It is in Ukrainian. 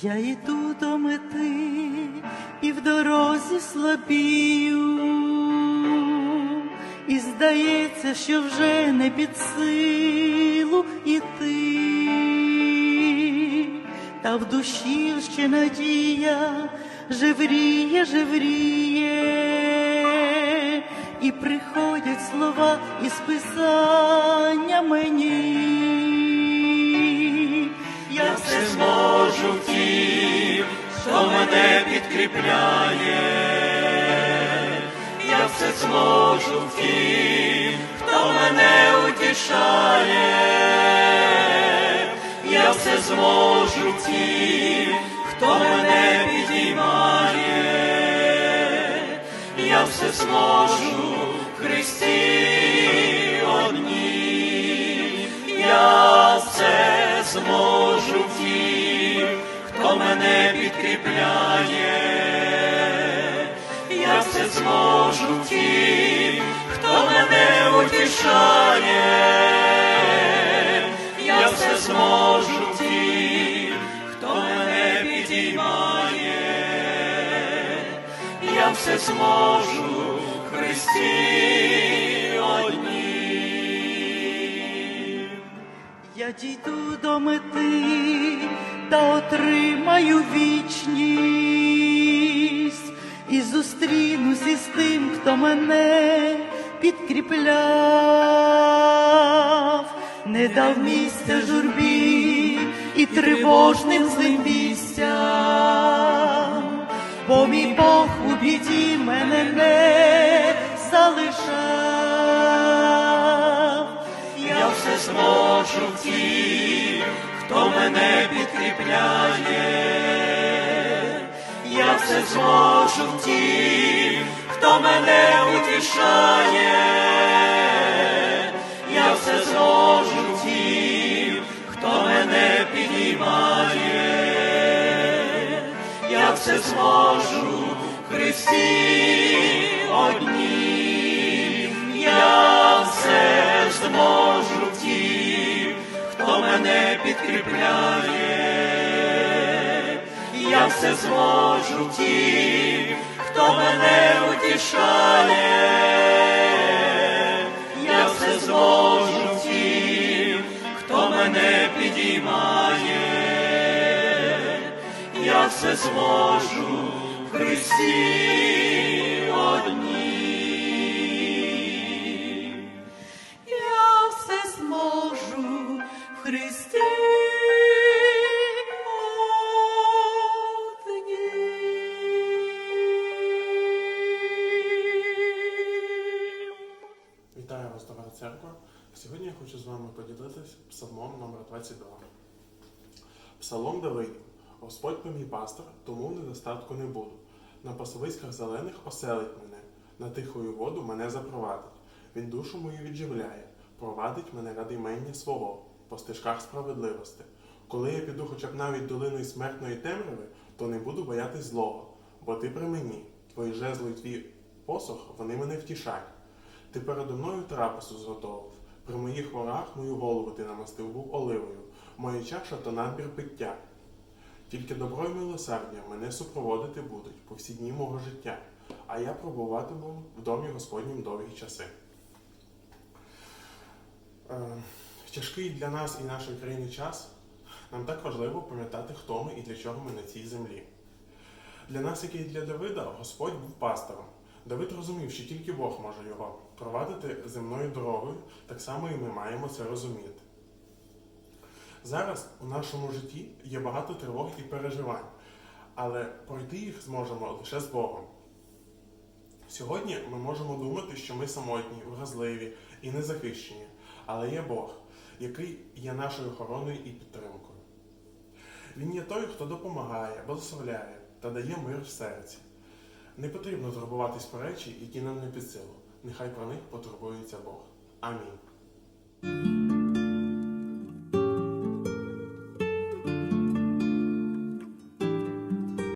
Я йду до мети і в дорозі слабію, і здається, що вже не під силу іти, та в душі ще надія жевріє, жевріє, і приходять слова із писання мені. Все зможу в тім, хто мене підкріпляє, я все зможу в тім, хто мене утішає, я все зможу в тім, хто мене підіймає, я все зможу в Христі одній, я все зможу мене підкріпляє, я все зможу в хто мене утішає, я все зможу в хто мене підіймає, я все зможу в Христі. Я дійду до мети та отримаю вічність. І зустрінусь із тим, хто мене підкріпляв, не дав місця журбі і тривожним злим вістям, бо мій Бог у біді мене не залишав. Я все зможу в тім, хто мене підкріпляє, я все зможу в хто мене утішає, я все зможу в хто мене підіймає, я все зможу Христі мене підкріпляє, я все зможу в тім, хто мене утішає, я все зможу в тім, хто мене підіймає, я все зможу в Христі Сьогодні я хочу з вами поділитися псалмом номер 22. Псалом Давидів. Господь мій пастор, тому недостатку не буду. На пасовиськах зелених оселить мене, на тихою воду мене запровадить. Він душу мою відживляє, провадить мене ради імення свого, по стежках справедливості. Коли я піду хоча б навіть долиною смертної темряви, то не буду боятись злого, бо ти при мені, твої жезли і твій посох, вони мене втішають. Ти передо мною трапезу зготовив. При моїх ворах мою голову ти намастив був оливою, моя чаша то надбір пиття. Тільки добро і милосердя мене супроводити будуть по всі дні мого життя, а я пробуватиму в домі Господнім довгі часи. Е, тяжкий для нас і нашої країни час нам так важливо пам'ятати, хто ми і для чого ми на цій землі. Для нас, як і для Давида, Господь був пастором. Давид розумів, що тільки Бог може його провадити земною дорогою, так само і ми маємо це розуміти. Зараз у нашому житті є багато тривог і переживань, але пройти їх зможемо лише з Богом. Сьогодні ми можемо думати, що ми самотні, вразливі і незахищені, але є Бог, який є нашою охороною і підтримкою. Він є той, хто допомагає, благословляє та дає мир в серці. Не потрібно турбуватись про речі, які нам не під силу. Нехай про них потурбується Бог. Амінь.